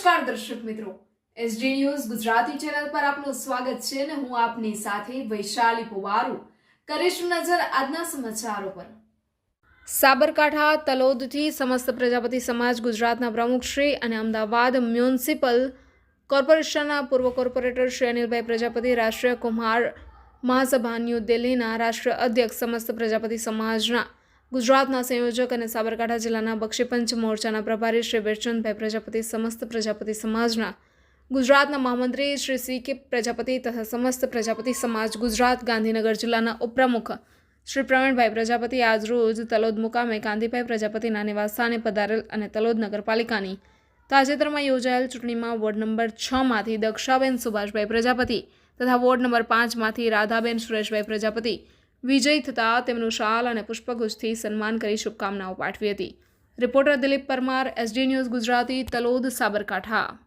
નમસ્કાર દર્શક મિત્રો. એસડી ન્યૂઝ ગુજરાતી ચેનલ પર આપનું સ્વાગત છે અને હું આપની સાથે વૈશાલી પુવારુ. કરીશું નજર આજના સમાચારો પર. સાબરકાંઠા, તલોદથી સમસ્ત પ્રજાપતિ સમાજ, ગુજરાતના પ્રમુખ શ્રી અને અમદાવાદ મ્યુનિસિપલ કોર્પોરેશનના પૂર્વ કોર્પોરેટર શ્રી અનિલભાઈ પ્રજાપતિ, રાષ્ટ્રીય કુમાર મહાસભા, ન્યૂ દિલ્હીના રાષ્ટ્રીય અધ્યક્ષ, સમસ્ત પ્રજાપતિ સમાજના ગુજરાતના સંયોજક અને સાબરકાંઠા જિલ્લાના બક્ષીપંચ મોરચાના પ્રભારી શ્રી વિરચંદભાઈ પ્રજાપતિ, સમસ્ત પ્રજાપતિ સમાજના ગુજરાતના મહામંત્રી શ્રી સી કે પ્રજાપતિ તથા સમસ્ત પ્રજાપતિ સમાજ ગુજરાત ગાંધીનગર જિલ્લાના ઉપપ્રમુખ શ્રી પ્રવીણભાઈ પ્રજાપતિ આજરોજ તલોદ મુકામે કાંતિભાઈ પ્રજાપતિના નિવાસસ્થાને પધારેલ અને તલોદ નગરપાલિકાની તાજેતરમાં યોજાયેલ ચૂંટણીમાં વોર્ડ નંબર છમાંથી દક્ષાબેન સુભાષભાઈ પ્રજાપતિ તથા વોર્ડ નંબર પાંચમાંથી રાધાબેન સુરેશભાઈ પ્રજાપતિ વિજય થતાં તેમનું શાલ અને પુષ્પગુચ્છથી સન્માન કરી શુભકામનાઓ પાઠવી હતી. Reporter Dilip Parmar, SD news Gujarati, Talod, Sabarkantha.